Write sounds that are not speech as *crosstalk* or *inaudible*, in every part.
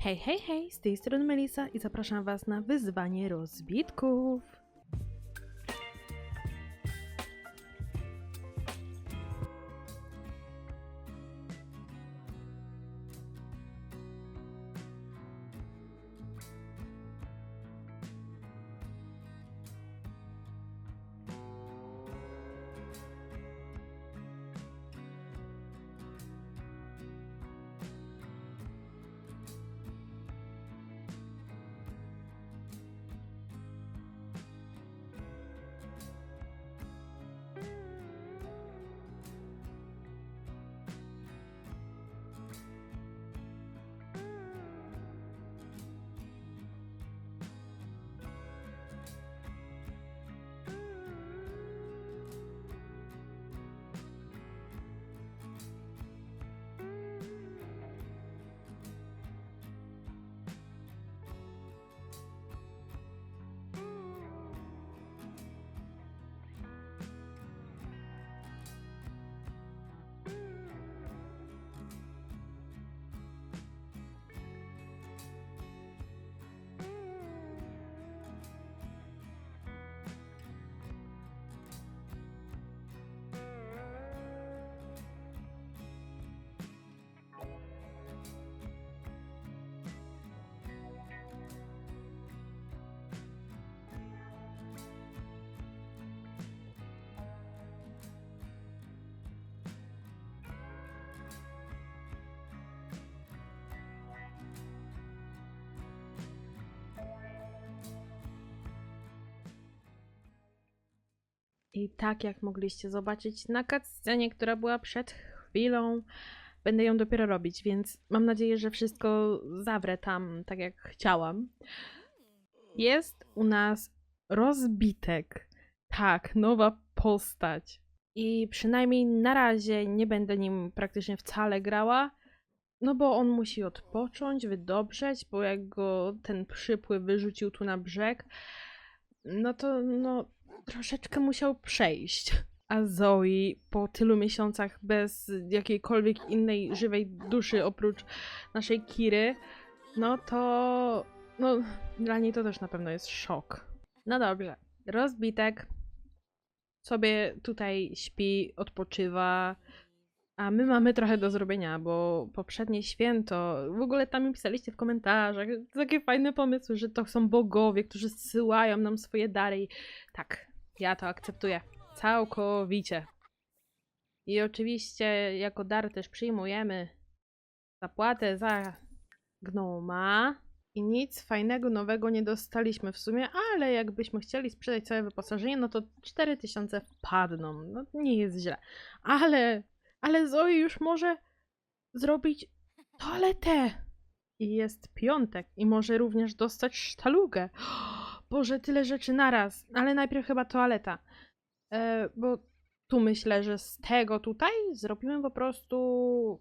Hej, hej, hej, z tej strony Melisa i zapraszam Was na wyzwanie rozbitków. I tak jak mogliście zobaczyć na cutscenie, która była przed chwilą, będę ją dopiero robić, więc mam nadzieję, że wszystko zawrę tam tak jak chciałam. Jest u nas rozbitek. Tak, nowa postać. I przynajmniej na razie nie będę nim praktycznie wcale grała. No bo on musi odpocząć, wydobrzeć, bo jak go ten przypływ wyrzucił tu na brzeg, no to no troszeczkę musiał przejść. A Zoe po tylu miesiącach bez jakiejkolwiek innej żywej duszy oprócz naszej Kiry, no to no dla niej to też na pewno jest szok. No dobrze, rozbitek sobie tutaj śpi, odpoczywa, a my mamy trochę do zrobienia, bo poprzednie święto, w ogóle tam mi pisaliście w komentarzach, takie fajne pomysły, że to są bogowie, którzy zsyłają nam swoje dary. I tak, ja to akceptuję. Całkowicie. I oczywiście jako dar też przyjmujemy zapłatę za gnoma. I nic fajnego, nowego nie dostaliśmy w sumie, ale jakbyśmy chcieli sprzedać całe wyposażenie, no to 4000 wpadną. No nie jest źle. Ale ale Zoe już może zrobić toaletę. I jest piątek i może również dostać sztalugę. *gasps* Boże, tyle rzeczy naraz. Ale najpierw chyba toaleta. E, bo tu myślę, że z tego tutaj zrobimy po prostu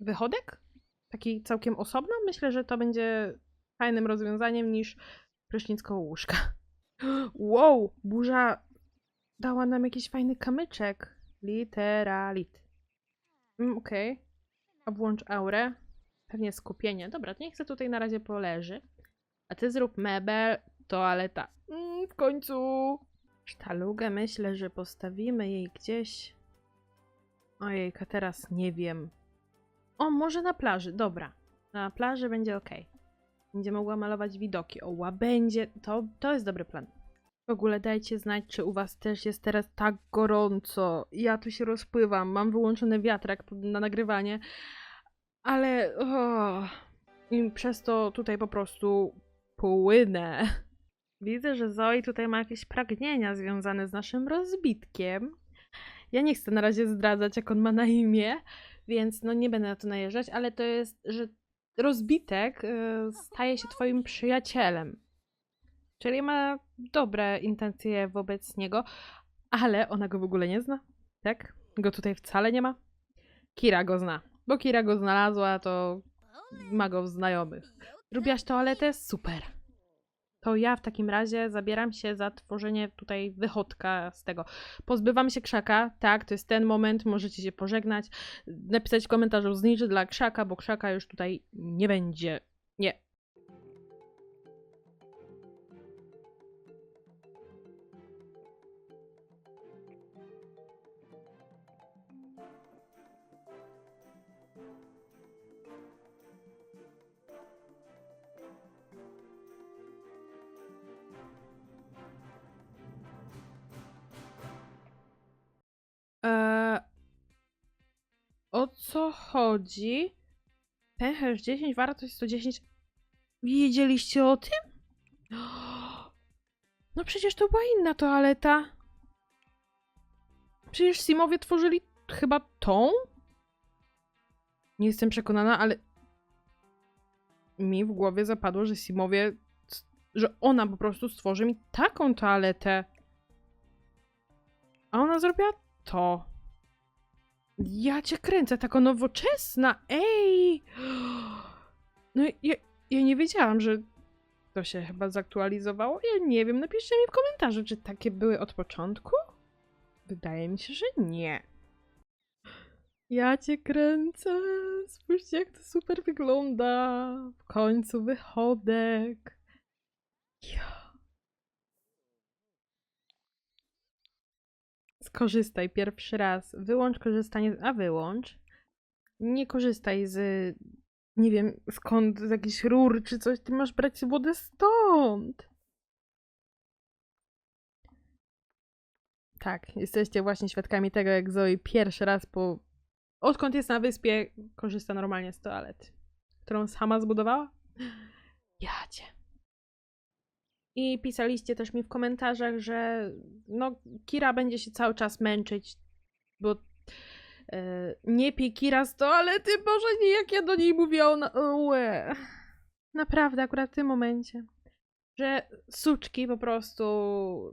wychodek? Taki całkiem osobno. Myślę, że to będzie fajnym rozwiązaniem niż prysznic łóżka. *gasps* Wow, burza dała nam jakiś fajny kamyczek. Literalit. Mm, Okej. A włącz aurę. Pewnie skupienie. Dobra, niech se tutaj na razie poleży. A ty zrób mebel, toaleta. Mm, w końcu. Sztalugę myślę, że postawimy jej gdzieś. Ojejka, teraz nie wiem. O, może na plaży. Dobra. Na plaży będzie ok. Będzie mogła malować widoki. O, łabędzie. To, to jest dobry plan. W ogóle dajcie znać, czy u was też jest teraz tak gorąco. Ja tu się rozpływam, mam wyłączony wiatrak na nagrywanie, ale o, i przez to tutaj po prostu płynę. Widzę, że Zoe tutaj ma jakieś pragnienia związane z naszym rozbitkiem. Ja nie chcę na razie zdradzać, jak on ma na imię, więc no nie będę na to najeżdżać, ale to jest, że rozbitek y, staje się twoim przyjacielem. Czyli ma dobre intencje wobec niego, ale ona go w ogóle nie zna, tak? Go tutaj wcale nie ma. Kira go zna, bo Kira go znalazła, to ma go w znajomych. Lubiłaś toaletę? Super. To ja w takim razie zabieram się za tworzenie tutaj wychodka z tego. Pozbywam się krzaka, tak, to jest ten moment, możecie się pożegnać, napisać w komentarzu zniczy dla krzaka, bo krzaka już tutaj nie będzie. Nie. Co chodzi? Pęcherz 10, wartość 110. Wiedzieliście o tym? *gasps* No przecież to była inna toaleta. Przecież Simowie tworzyli chyba tą? Nie jestem przekonana, ale mi w głowie zapadło, że Simowie, że ona po prostu stworzy mi taką toaletę. A ona zrobiła to. Ja cię kręcę, taka nowoczesna, ej! No ja, ja nie wiedziałam, że to się chyba zaktualizowało. Ja nie wiem, napiszcie mi w komentarzu, czy takie były od początku? Wydaje mi się, że nie. Ja cię kręcę. Spójrzcie, jak to super wygląda. W końcu wychodek. Ja. Skorzystaj pierwszy raz. Wyłącz korzystanie. A wyłącz. Nie korzystaj z. Nie wiem skąd, z jakichś rur czy coś. Ty masz brać wodę stąd. Tak, jesteście właśnie świadkami tego, jak Zoe pierwszy raz po. Odkąd jest na wyspie, korzysta normalnie z toalety, którą sama zbudowała. Ja cię. I pisaliście też mi w komentarzach, że no, Kira będzie się cały czas męczyć, bo e, nie pij Kira z toalety, Boże, nie jak ja do niej mówię, ona... Ue. Naprawdę, akurat w tym momencie. Że suczki po prostu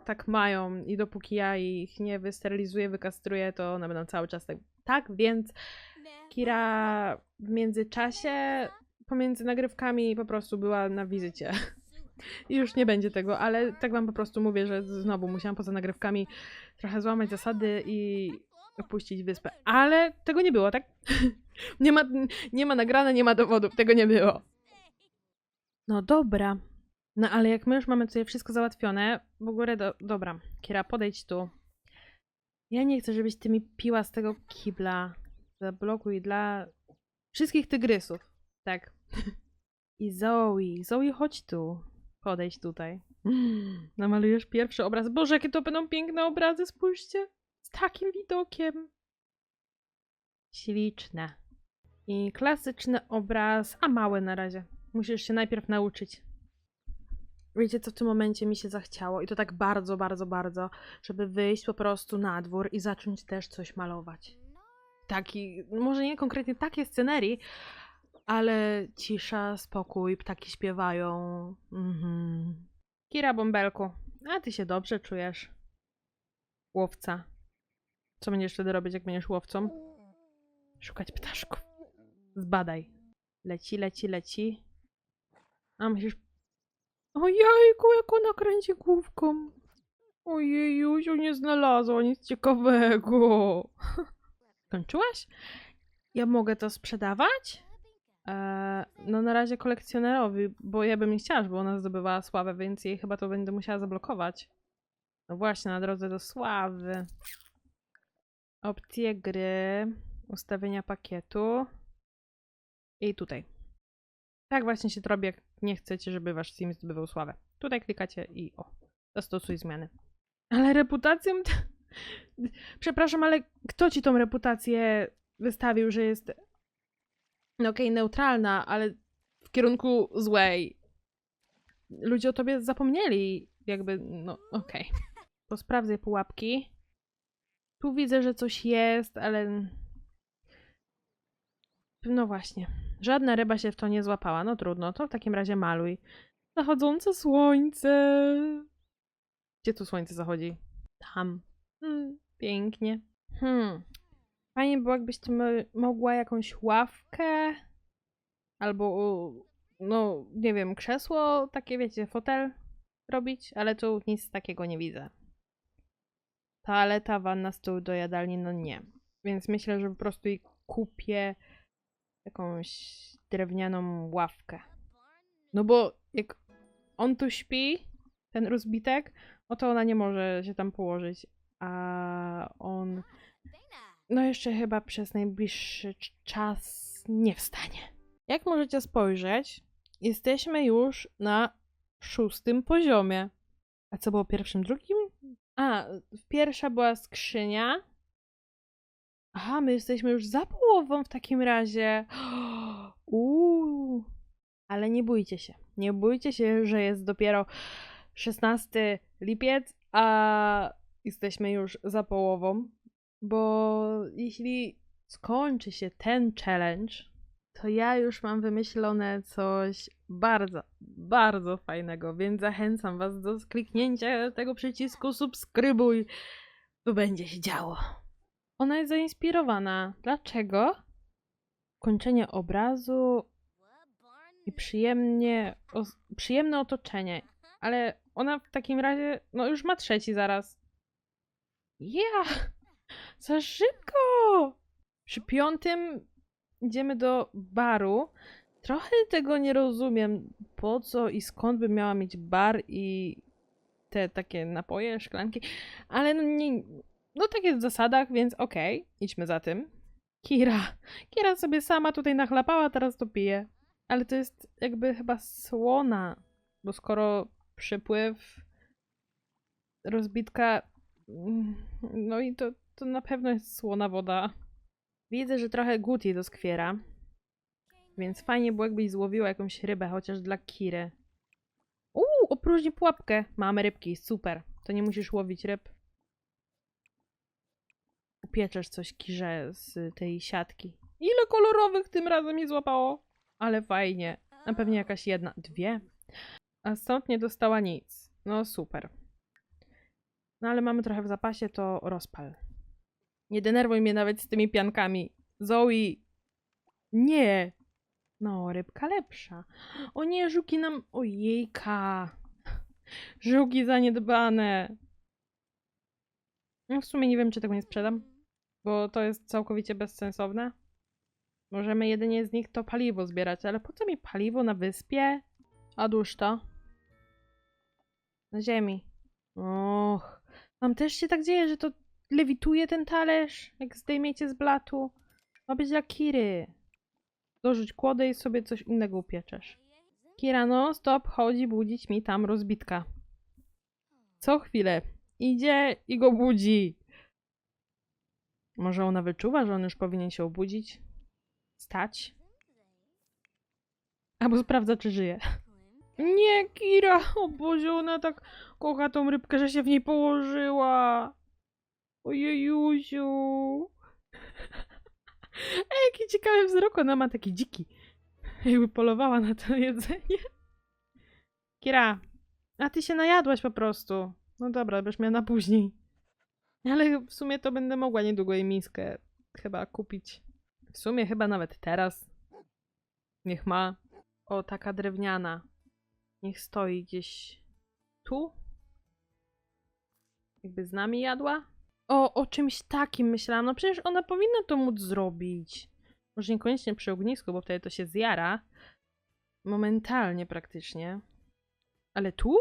tak mają i dopóki ja ich nie wysterylizuję, wykastruję, to one będą cały czas tak. Tak, więc Kira w międzyczasie, pomiędzy nagrywkami po prostu była na wizycie. I już nie będzie tego, ale tak wam po prostu mówię, że znowu musiałam poza nagrywkami trochę złamać zasady i opuścić wyspę. Ale tego nie było, tak? *laughs* nie, ma, nie ma nagrane, nie ma dowodów, tego nie było. No dobra. No ale jak my już mamy tutaj wszystko załatwione, w ogóle do, dobra, Kiera, podejdź tu. Ja nie chcę, żebyś ty mi piła z tego kibla. Zablokuj dla wszystkich tygrysów. Tak. *laughs* I Zoe, Zoe, chodź tu. Podejdź tutaj. *laughs* Namalujesz pierwszy obraz. Boże, jakie to będą piękne obrazy, spójrzcie. Z takim widokiem. Śliczne. I klasyczny obraz, a mały na razie. Musisz się najpierw nauczyć. Wiecie, co w tym momencie mi się zachciało? I to tak bardzo, bardzo, bardzo, żeby wyjść po prostu na dwór i zacząć też coś malować. Taki, może nie konkretnie takie scenerii, ale cisza, spokój, ptaki śpiewają. Mhm. Kira Bąbelku, a ty się dobrze czujesz. Łowca. Co będziesz wtedy robić, jak będziesz łowcą? Szukać ptaszków. Zbadaj. Leci, leci, leci. A musisz... Ojejku, jak ona kręci główką. Ojejusiu, nie znalazła nic ciekawego. *laughs* Skończyłaś? Ja mogę to sprzedawać? Eee, no na razie kolekcjonerowi, bo ja bym nie chciała, żeby ona zdobywała sławę, więc jej chyba to będę musiała zablokować. No właśnie, na drodze do sławy. Opcje gry, ustawienia pakietu i tutaj. Tak właśnie się to robi, jak nie chcecie, żeby wasz Sim zdobywał sławę. Tutaj klikacie i o, zastosuj zmiany. Ale reputacją... *laughs* Przepraszam, ale kto ci tą reputację wystawił, że jest no okej, neutralna, ale w kierunku złej. Ludzie o tobie zapomnieli, jakby, no okej. Posprawdzę pułapki. Tu widzę, że coś jest, ale... No właśnie. Żadna ryba się w to nie złapała. No trudno, to w takim razie maluj. Zachodzące słońce. Gdzie tu słońce zachodzi? Tam. Hmm, pięknie. Hmm. Fajnie było, jakbyś ty mo- mogła jakąś ławkę albo, no, nie wiem, krzesło, takie wiecie, fotel robić, ale tu nic takiego nie widzę. Toaleta, wanna, stół do jadalni, no nie. Więc myślę, że po prostu i kupię jakąś drewnianą ławkę. No bo jak on tu śpi, ten rozbitek, no to ona nie może się tam położyć. A on, no jeszcze chyba przez najbliższy czas nie wstanie. Jak możecie spojrzeć, jesteśmy już na szóstym poziomie. A co było pierwszym, drugim? A, pierwsza była skrzynia. Aha, my jesteśmy już za połową w takim razie. *gasps* Uuu. Ale nie bójcie się. Nie bójcie się, że jest dopiero 16 lipiec, a jesteśmy już za połową. Bo jeśli skończy się ten challenge, to ja już mam wymyślone coś bardzo, bardzo fajnego, więc zachęcam Was do kliknięcia tego przycisku subskrybuj, bo będzie się działo. Ona jest zainspirowana. Dlaczego? Kończenie obrazu i przyjemnie, os- przyjemne otoczenie. Ale ona w takim razie, no już ma trzeci zaraz. Ja! Za szybko! Przy piątym idziemy do baru. Trochę tego nie rozumiem, po co i skąd by miała mieć bar i te takie napoje, szklanki, ale no nie, no tak jest w zasadach, więc okej, idźmy za tym. Kira, Kira sobie sama tutaj nachlapała, teraz to pije. Ale to jest jakby chyba słona, bo skoro przypływ, rozbitka, mm, no i to, to na pewno jest słona woda. Widzę, że trochę Guti doskwiera, więc fajnie było jakbyś złowiła jakąś rybę, chociaż dla Kiry. Uuu, opróżni pułapkę. Mamy rybki, super. To nie musisz łowić ryb. Upieczesz coś Kirze z tej siatki. Ile kolorowych tym razem mi złapało? Ale fajnie. Na pewnie jakaś jedna. Dwie. A stąd nie dostała nic. No super. No ale mamy trochę w zapasie, to rozpal. Nie denerwuj mnie nawet z tymi piankami. Zoe. Nie. No, rybka lepsza. O nie, żuki nam... Ojejka. Żuki zaniedbane. No w sumie nie wiem, czy tego nie sprzedam, bo to jest całkowicie bezsensowne. Możemy jedynie z nich to paliwo zbierać, ale po co mi paliwo na wyspie? Odłóż to. Na ziemi. Och. Wam też się tak dzieje, że to lewituje ten talerz, jak zdejmiecie z blatu. Ma być dla Kiry. Dorzuć kłodę i sobie coś innego upieczesz. Kira no stop chodzi budzić mi tam rozbitka. Co chwilę. Idzie i go budzi. Może ona wyczuwa, że on już powinien się obudzić? Stać? Albo sprawdza, czy żyje. Nie, Kira! O Boże, ona tak kocha tą rybkę, że się w niej położyła. Ojejusiu. *laughs* Ej, jaki ciekawy wzrok ona ma, taki dziki. Jakby polowała na to *laughs* jedzenie. Kira, a ty się najadłaś po prostu. No dobra, będziesz miała na później. Ale w sumie to będę mogła niedługo jej miskę chyba kupić. W sumie chyba nawet teraz. Niech ma. O, taka drewniana. Niech stoi gdzieś tu. Jakby z nami jadła. O, o czymś takim myślałam. No przecież ona powinna to móc zrobić. Może niekoniecznie przy ognisku, bo wtedy to się zjara. Momentalnie praktycznie. Ale tu?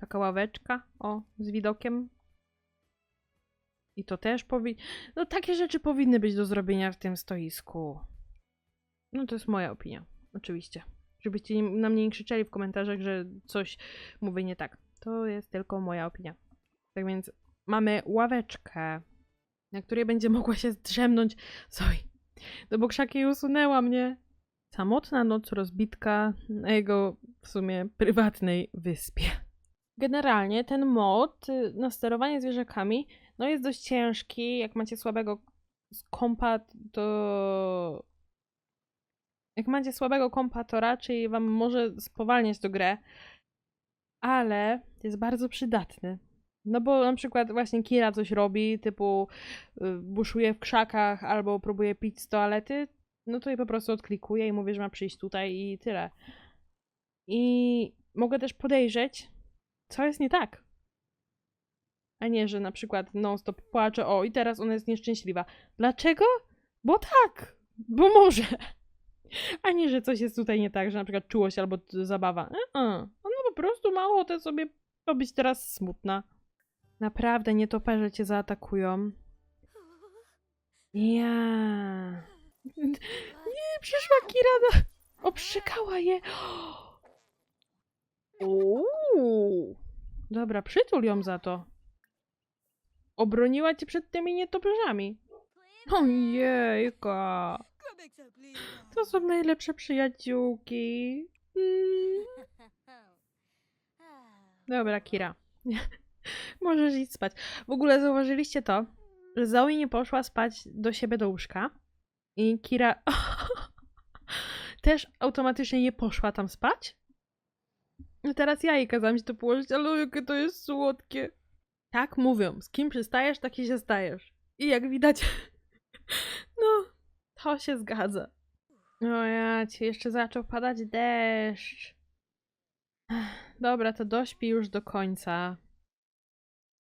Taka ławeczka, o, z widokiem. I to też powinno. No, takie rzeczy powinny być do zrobienia w tym stoisku. No, to jest moja opinia, oczywiście. Żebyście na mnie nie krzyczeli w komentarzach, że coś mówię nie tak. To jest tylko moja opinia. Tak więc mamy ławeczkę, na której będzie mogła się zdrzemnąć. Zoe, no bo krzak jej usunęła mnie. Samotna noc rozbitka na jego w sumie prywatnej wyspie. Generalnie ten mod y, na sterowanie zwierzakami no jest dość ciężki. Jak macie słabego kompa, to. Jak macie słabego kompa, to raczej wam może spowalniać tę grę, ale jest bardzo przydatny. No bo na przykład właśnie Kira coś robi, typu y, buszuje w krzakach albo próbuje pić z toalety, no to jej po prostu odklikuję i mówię, że ma przyjść tutaj i tyle. I mogę też podejrzeć, co jest nie tak. A nie, że na przykład non-stop płacze, o i teraz ona jest nieszczęśliwa. Dlaczego? Bo tak! Bo może. Ani, że coś jest tutaj nie tak, że na przykład czułość albo zabawa. E-e. Ona po prostu ma ochotę sobie robić teraz smutna. Naprawdę, nietoperze cię zaatakują. Ja. Nie, przyszła Kirana. Obrzekała je. Uuu. Dobra, przytul ją za to. Obroniła cię przed tymi nietoperzami. Ojejka. To są najlepsze przyjaciółki. Mm. Dobra, Kira. *laughs* Możesz iść spać. W ogóle zauważyliście to, że Zoe nie poszła spać do siebie do łóżka i Kira *laughs* też automatycznie nie poszła tam spać. I teraz ja jej kazałam się to położyć, ale jakie to jest słodkie. Tak mówią, z kim przystajesz, taki się stajesz. I jak widać, *laughs* no, to się zgadza. O ja ci, jeszcze zaczął padać deszcz. Dobra, to dośpi już do końca.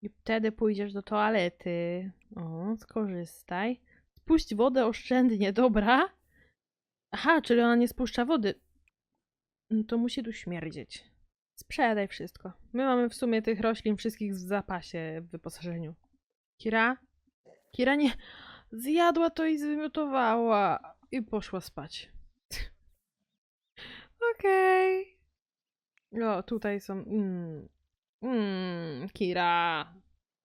I wtedy pójdziesz do toalety. O, skorzystaj. Spuść wodę oszczędnie, dobra? Aha, czyli ona nie spuszcza wody. No to musi tu śmierdzieć. Sprzedaj wszystko. My mamy w sumie tych roślin wszystkich w zapasie w wyposażeniu. Kira? Kira nie... Zjadła to i zwymiotowała. I poszła spać. *laughs* Okej. O, tutaj są... Mm. Mm, Kira.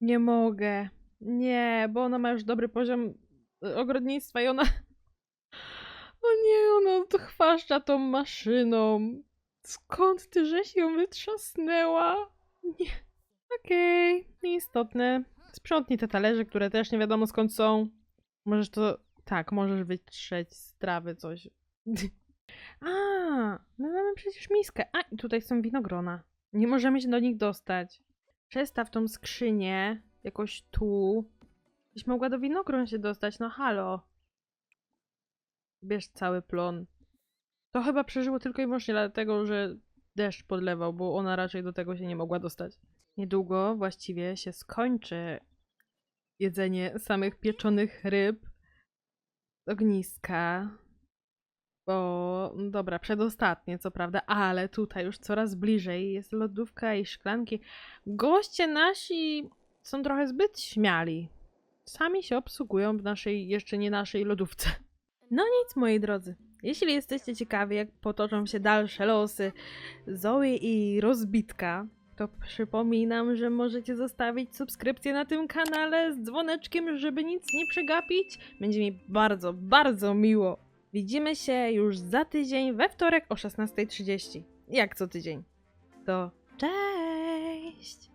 Nie mogę. Nie, bo ona ma już dobry poziom y, ogrodnictwa i ona... *laughs* O nie, ona to chwaszcza tą maszyną. Skąd ty żeś ją wytrzasnęła? Nie. Okej, nieistotne. Sprzątnij te talerze, które też nie wiadomo skąd są. Możesz to... Tak, możesz wytrzeć z trawy coś. *laughs* A, my mamy przecież miskę. A, i tutaj są winogrona. Nie możemy się do nich dostać. Przestaw tą skrzynię jakoś tu. Byś mogła do winogron się dostać, no halo. Bierz cały plon. To chyba przeżyło tylko i wyłącznie dlatego, że deszcz podlewał, bo ona raczej do tego się nie mogła dostać. Niedługo właściwie się skończy jedzenie samych pieczonych ryb ogniska. Bo, no dobra, przedostatnie, co prawda, ale tutaj już coraz bliżej jest lodówka i szklanki. Goście nasi są trochę zbyt śmiali. Sami się obsługują w naszej, jeszcze nie naszej lodówce. No nic, moi drodzy. Jeśli jesteście ciekawi, jak potoczą się dalsze losy Zoe i Rozbitka, to przypominam, że możecie zostawić subskrypcję na tym kanale z dzwoneczkiem, żeby nic nie przegapić. Będzie mi bardzo, bardzo miło. Widzimy się już za tydzień, we wtorek o 16.30. Jak co tydzień. To cześć!